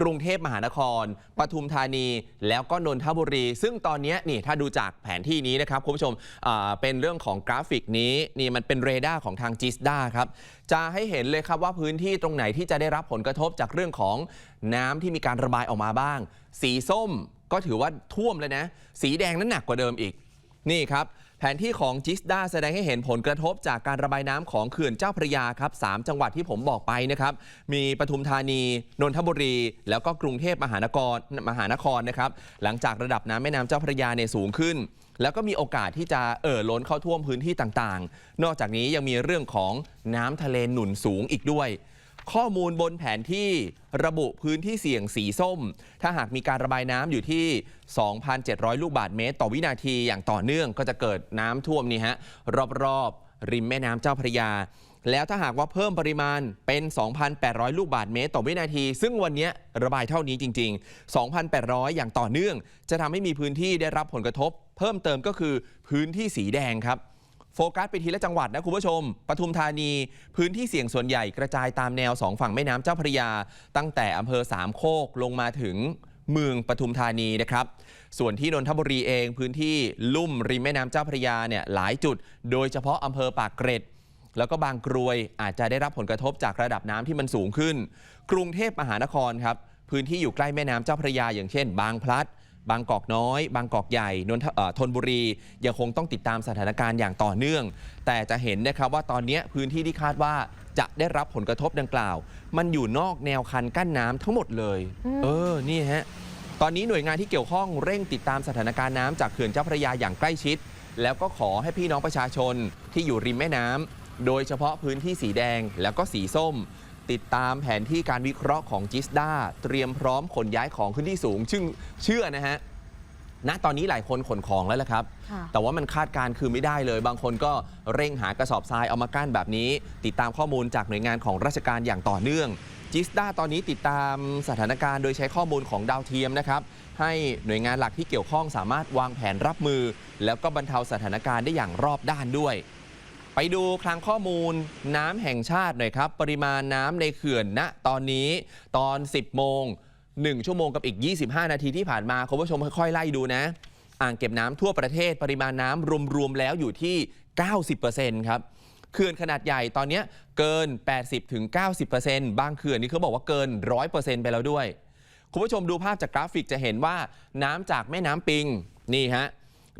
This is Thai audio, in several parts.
กรุงเทพมหานคร ปทุมธานี แล้วก็นนทบุรี ซึ่งตอนนี้นี่ถ้าดูจากแผนที่นี้นะครับคุณผู้ชมเป็นเรื่องของกราฟิกนี้นี่มันเป็นเรดาร์ของทางจิสดาครับจะให้เห็นเลยครับว่าพื้นที่ตรงไหนที่จะได้รับผลกระทบจากเรื่องของน้ำที่มีการระบายออกมาบ้าง สีส้มก็ถือว่าท่วมเลยนะ สีแดงนั้นหนักกว่าเดิมอีกนี่ครับ แผนที่ของจิสดาแสดงให้เห็นผลกระทบจากการระบายน้ำของเขื่อนเจ้าพระยาครับสามจังหวัดที่ผมบอกไปนะครับ มีปทุมธานี นนทบุรี แล้วก็กรุงเทพมหานครมหานครนะครับ หลังจากระดับน้ำแม่น้ำเจ้าพระยาเนี่ยสูงขึ้น แล้วก็มีโอกาสที่จะเอ่อล้นเข้าท่วมพื้นที่ต่างๆ นอกจากนี้ยังมีเรื่องของน้ำทะเลหนุนสูงอีกด้วย ข้อมูลบนแผนที่ระบุพื้นที่เสี่ยงสีส้ม ถ้าหากมีการระบายน้ำอยู่ที่ 2,700 ลูกบาศก์เมตร ต่อวินาทีอย่างต่อเนื่องก็จะเกิดน้ำท่วมนี่ฮะรอบๆ ริมแม่น้ำเจ้าพระยา แล้วถ้าหากว่าเพิ่มปริมาณเป็น 2,800 ลูกบาศก์เมตร ต่อวินาที ซึ่งวันนี้ระบายเท่านี้จริง ๆ 2,800 อย่างต่อเนื่อง จะทำให้มีพื้นที่ได้รับผลกระทบ เพิ่มเติมก็คือพื้นที่สีแดงครับ โฟกัสไปทีละจังหวัดนะคุณผู้ชม ปทุมธานี พื้นที่เสี่ยงส่วนใหญ่กระจายตามแนวสองฝั่งแม่น้ำเจ้าพระยา ตั้งแต่อำเภอสามโคกลงมาถึงเมืองปทุมธานีนะครับ ส่วนที่นนทบุรีเองพื้นที่ลุ่มริมแม่น้ำเจ้าพระยาเนี่ยหลายจุด โดยเฉพาะอำเภอปากเกร็ด แล้วก็บางกรวยอาจจะได้รับผลกระทบจากระดับน้ำที่มันสูงขึ้น กรุงเทพมหานครครับพื้นที่อยู่ใกล้แม่น้ำเจ้าพระยาอย่างเช่น บางพลัด บางกอกน้อย บางกอกใหญ่นนทเอ่อธนบุรี ยังคงต้องติดตามสถานการณ์อย่างต่อเนื่อง แต่จะเห็นนะครับว่าตอนนี้พื้นที่ที่คาดว่าจะได้รับผลกระทบดังกล่าว มันอยู่นอกแนวคันกั้นน้ำทั้งหมดเลย เออนี่ฮะตอนนี้หน่วยงานที่เกี่ยวข้องเร่งติดตามสถานการณ์น้ำจากเขื่อนเจ้าพระยาอย่างใกล้ชิด แล้วก็ขอให้พี่น้องประชาชนที่อยู่ริมแม่น้ำโดยเฉพาะพื้นที่สีแดงแล้วก็สีส้ม ติดตามแผนที่การวิเคราะห์ของจิสดาเตรียมพร้อมขนย้ายของขึ้นที่สูงซึ่งเชื่อนะฮะณตอนนี้หลายคนขนของแล้วละครับค่ะแต่ว่ามันคาดการณ์คือไม่ได้เลย บางคนก็เร่งหากระสอบทรายเอามากั้นแบบนี้ ติดตามข้อมูลจากหน่วยงานของราชการอย่างต่อเนื่องจิสดาตอนนี้ติดตามสถานการณ์โดยใช้ข้อมูลของดาวเทียมนะครับ ให้หน่วยงานหลักที่เกี่ยวข้องสามารถวางแผนรับมือ แล้วก็บรรเทาสถานการณ์ได้อย่างรอบด้านด้วย ไปดูคลังข้อมูลน้ำแห่งชาติหน่อยครับ ปริมาณน้ำในเขื่อนณตอนนี้ตอน 10 โมง 1 ชั่วโมงกับอีก 25 นาทีที่ผ่านมาคุณผู้ชมค่อยๆ ไล่ดูนะ อ่างเก็บน้ำทั่วประเทศปริมาณน้ำรวมๆแล้วอยู่ที่ 90%ครับเขื่อนขนาดใหญ่ตอนนี้เกิน 80-90%บางเขื่อนนี่เขาบอกว่าเกิน 100%ไปแล้วด้วย คุณผู้ชมดูภาพจากกราฟิกจะเห็นว่าน้ำจากแม่น้ำปิงนี่ฮะ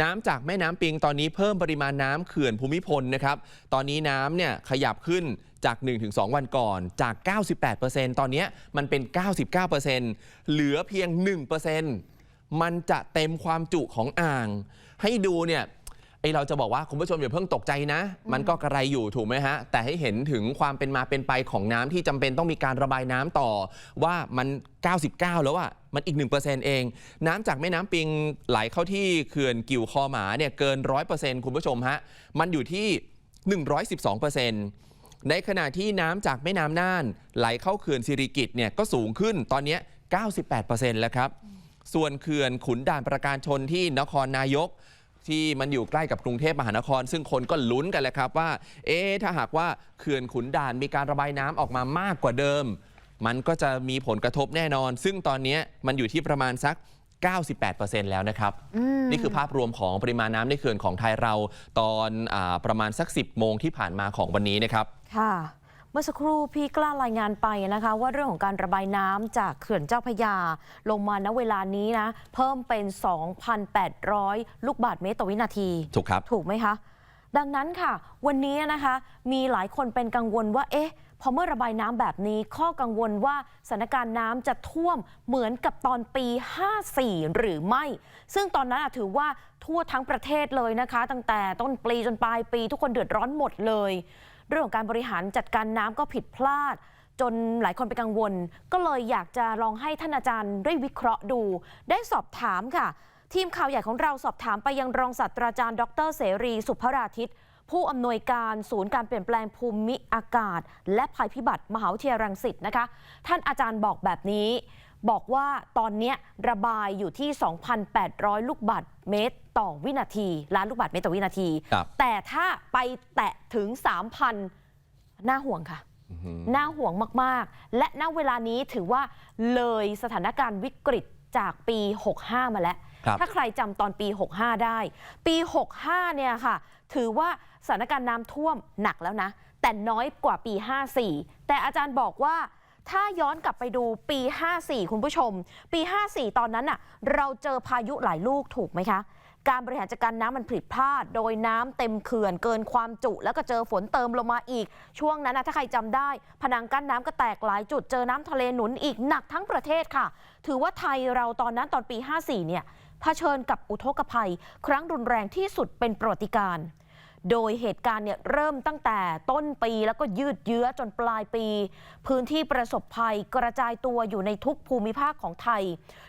น้ำจากแม่น้ำปิงตอนนี้เพิ่มปริมาณน้ำเขื่อนภูมิพลนะครับ ตอนนี้น้ำเนี่ยขยับขึ้นจาก 1-2 วันก่อนจาก 98%ตอนเนี้มันเป็น 99%เหลือเพียง 1%มันจะเต็มความจุของอ่าง ให้ดูเนี่ยไอเราจะบอกว่าคุณผู้ชมอย่าเพิ่งตกใจนะ มันก็กระไรอยู่ถูกไหมฮะ แต่ให้เห็นถึงความเป็นมาเป็นไปของน้ำที่จำเป็นต้องมีการระบายน้ำต่อว่ามัน 99 แล้วอะ มันอีก 1%เอง น้ำจากแม่น้ำปิงไหลเข้าที่เขื่อนกิ่วคอหมาเนี่ยเกิน 100%คุณผู้ชมฮะ มันอยู่ที่ 112%ในขณะที่น้ำจากแม่น้ำน่าน ไหลเข้าเขื่อนสิริกิตเนี่ยก็สูงขึ้นตอนนี้ 98%แล้วครับ ส่วนเขื่อนขุนด่านประการชนที่นครนายกที่มันอยู่ใกล้กับกรุงเทพมหานคร ซึ่งคนก็ลุ้นกันแหละครับว่า เอ๊ถ้าหากว่าเขื่อนขุนด่านมีการระบายน้ำออกมามากกว่าเดิม มันก็จะมีผลกระทบแน่นอน ซึ่งตอนนี้มันอยู่ที่ประมาณสัก 98%แล้วนะครับ นี่คือภาพรวมของปริมาณน้ำในเขื่อนของไทยเราตอนอาประมาณสัก 10 โมงที่ผ่านมาของวันนี้นะครับ ค่ะ เมื่อสักครู่พี่กล้ารายงานไปนะคะ ว่าเรื่องของการระบายน้ำจากเขื่อนเจ้าพระยา ลงมาณเวลานี้นะ เพิ่มเป็น 2,800 ลูกบาศก์เมตรต่อวินาที ถูกครับ ถูกไหมคะดังนั้นค่ะ วันนี้นะคะมีหลายคนเป็นกังวลว่าเอ๊ะ พอเมื่อระบายน้ำแบบนี้ข้อกังวลว่าสถานการณ์น้ำจะท่วมเหมือนกับตอนปี 54 หรือไม่ ซึ่งตอนนั้นถือว่าทั่วทั้งประเทศเลยนะคะ ตั้งแต่ต้นปีจนปลายปี ทุกคนเดือดร้อนหมดเลย เรื่องของการบริหารจัดการน้ำก็ผิดพลาดจนหลายคนเป็นกังวล ก็เลยอยากจะลองให้ท่านอาจารย์ได้วิเคราะห์ดู ได้สอบถามค่ะ ทีมข่าวใหญ่ของเราสอบถามไปยังรองศาสตราจารย์ ดรเสรี สุภราทิตย์ ผู้อำนวยการศูนย์การเปลี่ยนแปลงภูมิอากาศ และภัยพิบัติมหาวิทยาลัยรังสิตนะคะ ท่านอาจารย์บอกแบบนี้ บอกว่าตอนเนี้ยระบายอยู่ที่ 2,800 ลูกบาศก์เมตรต่อวินาทีล้านลูกบาศก์เมตรต่อวินาทีครับแต่ถ้าไปแตะถึง 3,000 น่าห่วงค่ะอื้อหือน่าห่วงมาก ๆ และณเวลานี้ถือว่าเลยสถานการณ์วิกฤตจากปี 65 มาแล้วครับ ถ้าใครจำตอนปี 65 ได้ ปี 65 เนี่ยค่ะ ถือว่าสถานการณ์น้ำท่วมหนักแล้วนะ แต่น้อยกว่าปี 54 แต่อาจารย์บอกว่าถ้าย้อนกลับไปดูปี 54 คุณผู้ชม ปี 54 ตอนนั้นน่ะ เราเจอพายุหลายลูกถูกไหมคะ การบริหารจัดการน้ำมันผิดพลาด โดยน้ำเต็มเขื่อนเกินความจุ แล้วก็เจอฝนเติมลงมาอีก ช่วงนั้นนะถ้าใครจำได้พนังกั้นน้ำก็แตกหลายจุด เจอน้ำทะเลหนุนอีกหนักทั้งประเทศค่ะ ถือว่าไทยเราตอนนั้นตอนปี 54 เนี่ย เผชิญกับอุทกภัย ครั้งรุนแรงที่สุดเป็นประวัติการณ์โดยเหตุการณ์เนี่ยเริ่มตั้งแต่ต้นปีแล้วก็ยืดเยื้อจนปลายปี พื้นที่ประสบภัยกระจายตัวอยู่ในทุกภูมิภาคของไทย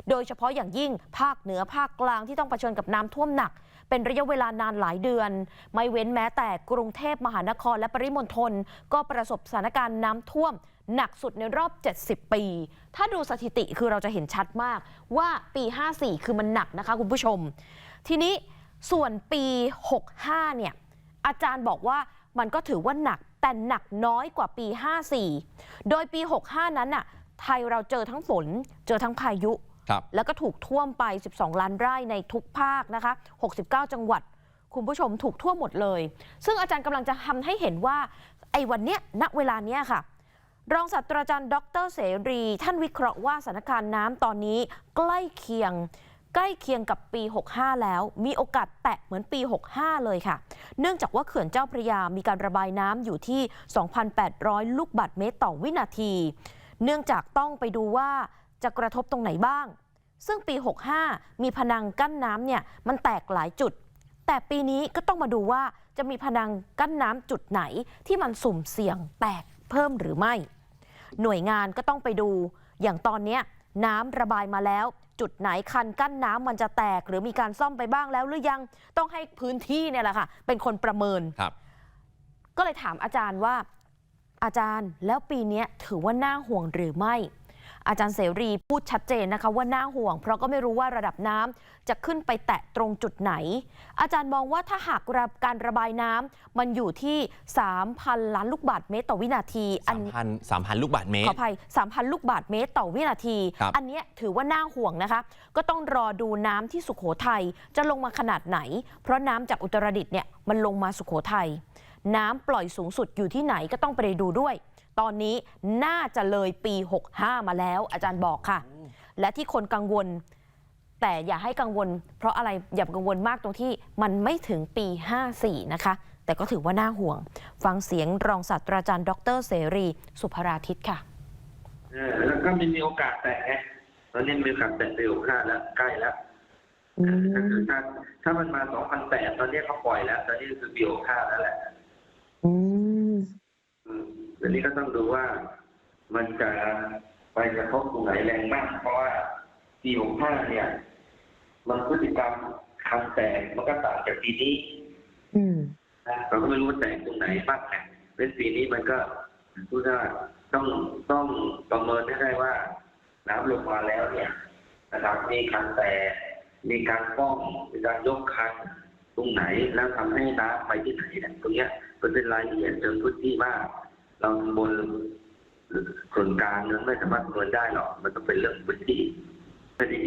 โดยเฉพาะอย่างยิ่งภาคเหนือภาคกลางที่ต้องเผชิญกับน้ำท่วมหนัก เป็นระยะเวลานานหลายเดือน ไม่เว้นแม้แต่กรุงเทพมหานครและปริมณฑลก็ประสบสถานการณ์น้ำท่วมหนักสุดในรอบ 70 ปี ถ้าดูสถิติคือเราจะเห็นชัดมากว่าปี 54 คือมันหนักนะคะคุณผู้ชม ทีนี้ส่วนปี 65 เนี่ย อาจารย์บอกว่ามันก็ถือว่าหนัก แต่หนักน้อยกว่าปี 54 โดยปี 65 นั้นน่ะ ไทยเราเจอทั้งฝน เจอทั้งพายุ แล้วก็ถูกท่วมไป 12 ล้านไร่ในทุกภาคนะคะ 69 จังหวัด คุณผู้ชมถูกท่วมหมดเลย ซึ่งอาจารย์กำลังจะทำให้เห็นว่า ไอ้วันเนี้ยณเวลาเนี้ยค่ะ รองศาสตราจารย์ ดรเสรี ท่านวิเคราะห์ว่าสถานการณ์น้ำตอนนี้ใกล้เคียงใกล้เคียงกับปี 65 แล้ว มีโอกาสแตะเหมือนปี 65 เลยค่ะ เนื่องจากว่าเขื่อนเจ้าพระยา มีการระบายน้ำอยู่ที่ 2,800 ลูกบาศก์เมตรต่อวินาที เนื่องจากต้องไปดูว่า จะกระทบตรงไหนบ้าง ซึ่งปี 65 มีพนังกั้นน้ำเนี่ยมันแตกหลายจุด แต่ปีนี้ก็ต้องมาดูว่าจะมีพนังกั้นน้ำจุดไหนที่มันสุ่มเสี่ยงแตกเพิ่มหรือไม่ หน่วยงานก็ต้องไปดู อย่างตอนเนี้ยน้ำระบายมาแล้ว จุดไหนคันกั้นน้ำมันจะแตก หรือมีการซ่อมไปบ้างแล้วหรือยังต้องให้พื้นที่เนี่ยแหละค่ะ เป็นคนประเมินครับก็เลยถามอาจารย์ว่าอาจารย์แล้วปีเนี้ยถือว่าน่าห่วงหรือไม่ อาจารย์เสรีพูดชัดเจนนะคะว่าน่าห่วง เพราะก็ไม่รู้ว่าระดับน้ำจะขึ้นไปแตะตรงจุดไหน อาจารย์มองว่าถ้าหากระการระบายน้ำมันอยู่ที่ 3,000 ล้านลูกบาศก์เมตรต่อวินาทีอัน3,000 3,000 ลูกบาศก์เมขตอรอภัย3,000 ลูกบาทเมตรต่อวินาทีครับอันเนี้ยถือว่าน่าห่วงนะคะ ก็ต้องรอดูน้ำที่สุขโขทัยจะลงมาขนาดไหน เพราะน้ำจากอุตรดิตถ์เนี่ยมันลงมาสุขโขทัยน้ำปล่อยสูงสุดอยู่ที่ไหนก็ต้องไปดูด้วย ตอนนี้น่าจะเลยปี 65 มาแล้ว อาจารย์บอกค่ะ และที่คนกังวล แต่อย่าให้กังวล เพราะอะไรอย่ากังวลมากตรงที่มันไม่ถึงปี 54 นะคะ แต่ก็ถือว่าน่าห่วง ฟังเสียงรองศาสตราจารย์ ดรเสรี สุภราทิตค่ะเออแล้วก็มันมีโอกาสแตะไงตอนนี้มีโอกาสแตะไปหกห้าแล้วใกล้แล้วถ้าถ้าถ้ามันมาสองพันแปดตอนนี้เขาปล่อยแล้ว ตอนนี้คือปีหกห้าแล้วแหละอืม อืมตอนนี้ก็ต้องดูว่ามันจะไปกระทบตรงไหนแรงมาก เพราะว่าปีหกห้าเนี่ย มันพฤติกรรมคันแตกมันก็ต่างจากปีนี้อืมนะเราก็ไม่รู้ว่าแตกตรงไหนบ้างไงเป็นปีนี้มันก็พูดว่าต้องต้องประเมินให้ได้ว่า น้ำลงมาแล้วเนี่ยนะครับมีคันแตกมีการป้องมีการยกคันตรงไหนแล้วทำให้น้ำไปที่ไหนเนี่ยตรงเนี้ยมันเป็นรายละเอียดเชิงพื้นที่มาก เราบนส่วนกลางนั้นไม่สามารถประเมินได้หรอก มันต้องเป็นเรื่องพื้นที่ไม่ได้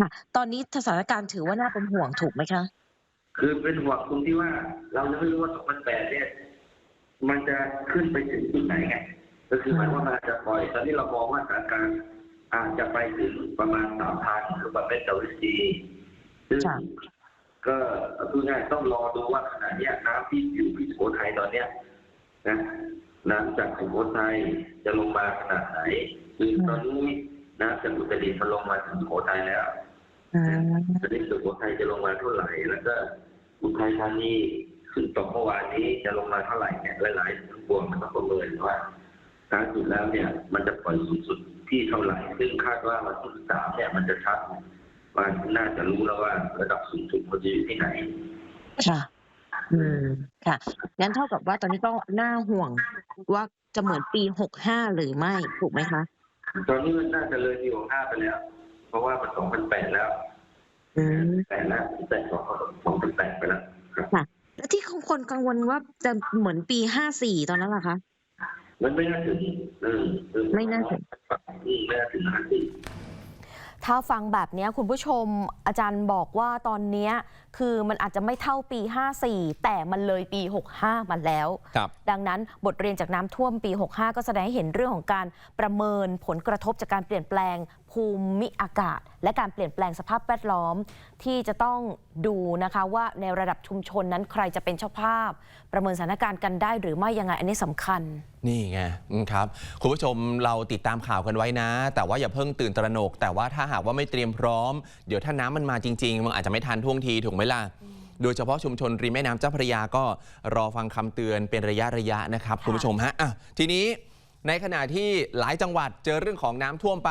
ค่ะ ตอนนี้สถานการณ์ถือว่าน่าเป็นห่วงถูกไหมคะ คือเป็นห่วงตรงที่ว่า เรายังไม่รู้ว่า 2008 เนี่ย มันจะขึ้นไปถึงจุดไหนไง ก็คือหมายความว่ามันอาจจะปล่อย ตอนนี้เรามองว่าสถานการณ์อาจจะไปถึงประมาณสามพันลูกบาศก์เมตรต่อวินาทีซึ่งค่ะก็พูดง่ายๆต้องรอดูว่าขณะเนี้ยน้ำที่อยู่ที่สุโขทัยตอนเนี้ยนะ น้ำจากสุโขทัยจะลงมาขนาดไหนคือตอนนี้น้ำจากอุตรดิตถ์มันลงมาถึงสุโขทัยแล้วอืมตอนนี้สุโขทัยจะลงมาเท่าไหร่ แล้วก็อุทัยธานีขึ้นตกเมื่อวานนี้จะลงมาเท่าไหร่เนี่ยหลายๆทั้งปวงมันต้องประเมินว่าท้ายสุดแล้วเนี่ยมันจะปล่อยสูงสุดที่เท่าไหร่ ซึ่งคาดว่าวันที่สามเนี่ยมันจะชัดว่าน่าจะรู้แล้วว่าระดับสูงสุดมันจะอยู่ที่ไหนค่ะ อืม ค่ะ งั้นเท่ากับว่าตอนนี้ก็น่าห่วงว่าจะเหมือนปีหกห้าหรือไม่ ถูกไหมคะ ตอนนี้มันน่าจะเลยปีหกห้าไปแล้ว เพราะว่ามันสองพันแปดแล้วอืม แปดแล้วแปดสองสองพันแปดไปแล้วครับค่ะแล้วที่คนกังวลว่าจะเหมือนปีห้าสี่ตอนนั้นล่ะคะ มันไม่น่าถึงอืมอืไม่น่าถึง อืมไม่น่าถึงห้าสี่ ถ้าฟังแบบเนี้ยคุณผู้ชมอาจารย์บอกว่าตอนเนี้ย คือมันอาจจะไม่เท่าปี 54 แต่มันเลยปี 65 มาแล้ว ครับ ดังนั้นบทเรียนจากน้ำท่วมปี 65 ก็แสดงให้เห็นเรื่องของการประเมินผลกระทบจากการเปลี่ยนแปลงภูมิอากาศ และการเปลี่ยนแปลงสภาพแวดล้อม ที่จะต้องดูนะคะว่าในระดับชุมชนนั้นใครจะเป็นเจ้าภาพ ประเมินสถานการณ์กันได้หรือไม่ยังไงอันนี้สำคัญ นี่ไงอืมครับ คุณผู้ชมเราติดตามข่าวกันไว้นะ แต่ว่าอย่าเพิ่งตื่นตระหนก แต่ว่าถ้าหากว่าไม่เตรียมพร้อม เดี๋ยวถ้าน้ำมันมาจริง ๆ มันอาจจะไม่ทันท่วงทีถูกไหมล่ะ โดยเฉพาะชุมชนริมแม่น้ำเจ้าพระยาก็รอฟังคำเตือนเป็นระยะระยะๆนะครับคุณผู้ชมฮะอะทีนี้ในขณะที่หลายจังหวัดเจอเรื่องของน้ำท่วมไป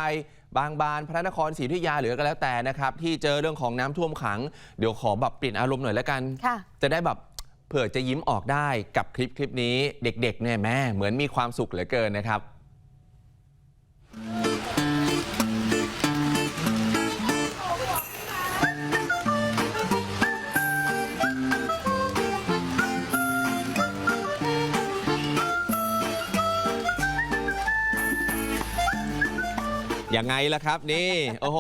บางบานพระนครศรีอยุธยาหรือก็แล้วแต่นะครับ ที่เจอเรื่องของน้ำท่วมขัง เดี๋ยวขอแบบเปลี่ยนอารมณ์หน่อยแล้วกัน ค่ะ จะได้แบบเผื่อจะยิ้มออกได้กับคลิปคลิปนี้เด็กๆเนี่ยแม่เหมือนมีความสุขเหลือเกินนะครับ ยังไงล่ะครับ นี่ โอ้โห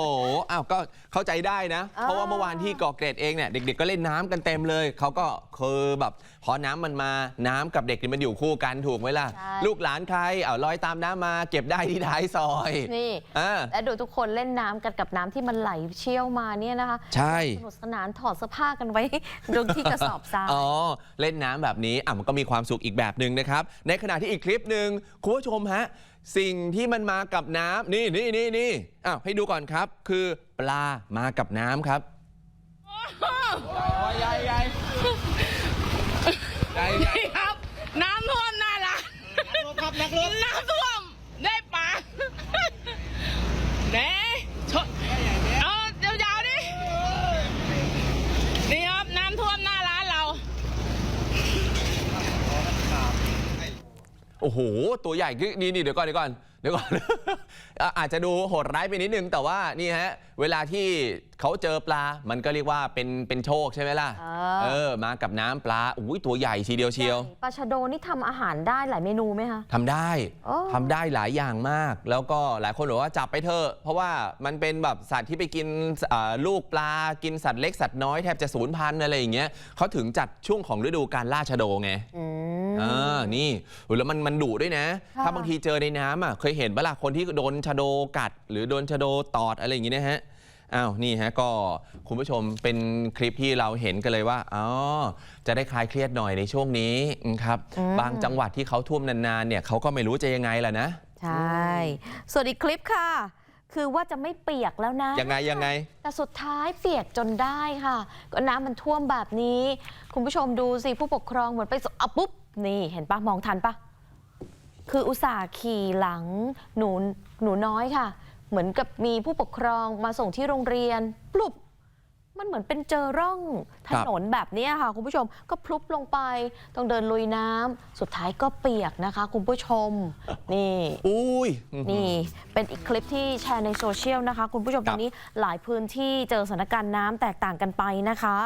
อ้าวก็เข้าใจได้นะอ่าเพราะว่าเมื่อวานที่เกาะเกร็ดเองเนี่ยเด็กๆก็เล่นน้ำกันเต็มเลย เขาก็คือแบบพอน้ำมันมาน้ำกับเด็กนี่มันอยู่คู่กันถูกไหมล่ะ ใช่ ลูกหลานใครเอาลอยตามน้ำมาเก็บได้ที่ท้ายซอยนี่ อ่าและดูทุกคนเล่นน้ำกันกับน้ำที่มันไหลเชี่ยวมาเนี่ยนะคะใช่ สนุกสนานถอดเสื้อผ้ากันไว้ ตรงที่กระสอบทราย อ๋อ เล่นน้ำแบบนี้อะมันก็มีความสุขอีกแบบหนึ่งนะครับ ในขณะที่อีกคลิปหนึ่งคุณผู้ชมฮะ สิ่งที่มันมากับน้ำนี่นี่นี่นี่อ้าวให้ดูก่อนครับ คือปลามากับน้ำครับใหญ่ใหญ่ใหญ่ใหญ่ครับ น้ำท่วมหน้าร้านครับนักรบน้ำท่วมได้ปลาเน่ชดเอายาวๆดิ นี่ครับ น้ำท่วมหน้าร้านเรา โอ้โห ตัวใหญ่คือนี่นี่เดี๋ยวก่อนเดี๋ยวก่อนเดี๋ยวก่อนอะอาจจะดูโหดร้ายไปนิดนึงแต่ว่านี่ฮะเวลาที่เขาเจอปลา มันก็เรียกว่าเป็นเป็นโชคใช่ไหมล่ะ อ่า เออ มากับน้ำปลา อุ้ยตัวใหญ่ทีเดียวเชียว ปลาชะโดนี่ทำอาหารได้หลายเมนูไหมคะ ทำได้โอ้ ทำได้หลายอย่างมาก แล้วก็หลายคนบอกว่าจับไปเถอะเพราะว่ามันเป็นแบบสัตว์ที่ไปกินอ่าลูกปลากินสัตว์เล็กสัตว์น้อยแทบจะสูญพันธุ์อะไรอย่างเงี้ยเขาถึงจัดช่วงของฤดูการล่าชะโดไงอืม อ่านี่อุ๊ยแล้วมันมันดุด้วยนะ ค่ะ ถ้าบางทีเจอในน้ำอะเคยเห็นปะล่ะคนที่โดนชะโดกัด หรือโดนชะโดตอดอะไรอย่างงี้นะฮะ อ้าวนี่ฮะก็คุณผู้ชมเป็นคลิปที่เราเห็นกันเลยว่าอ๋อจะได้คลายเครียดหน่อยในช่วงนี้อืมครับอืมบางจังหวัดที่เขาท่วมนานๆเนี่ยเขาก็ไม่รู้จะยังไงล่ะนะ ใช่ ส่วนอีกคลิปค่ะ คือว่าจะไม่เปียกแล้วนะยังไงยังไง แต่สุดท้ายเปียกจนได้ค่ะ ก็น้ำมันท่วมแบบนี้ คุณผู้ชมดูสิผู้ปกครองเหมือนไปสอะปุ๊บนี่เห็นปะมองทันปะคืออุตส่าห์ขี่หลังหนูหนูน้อยค่ะ เหมือนกับมีผู้ปกครองมาส่งที่โรงเรียนปลุบมันเหมือนเป็นเจอร่องถนนแบบเนี้ยค่ะ คุณผู้ชมก็พลุบลงไป ต้องเดินลุยน้ำสุดท้ายก็เปียกนะคะ คุณผู้ชม นี่อุ้ยนี่เป็นอีกคลิปที่แชร์ในโซเชียลนะคะ คุณผู้ชมครัตบอนนี้หลายพื้นที่เจอสถานการณ์น้ำแตกต่างกันไปนะคะ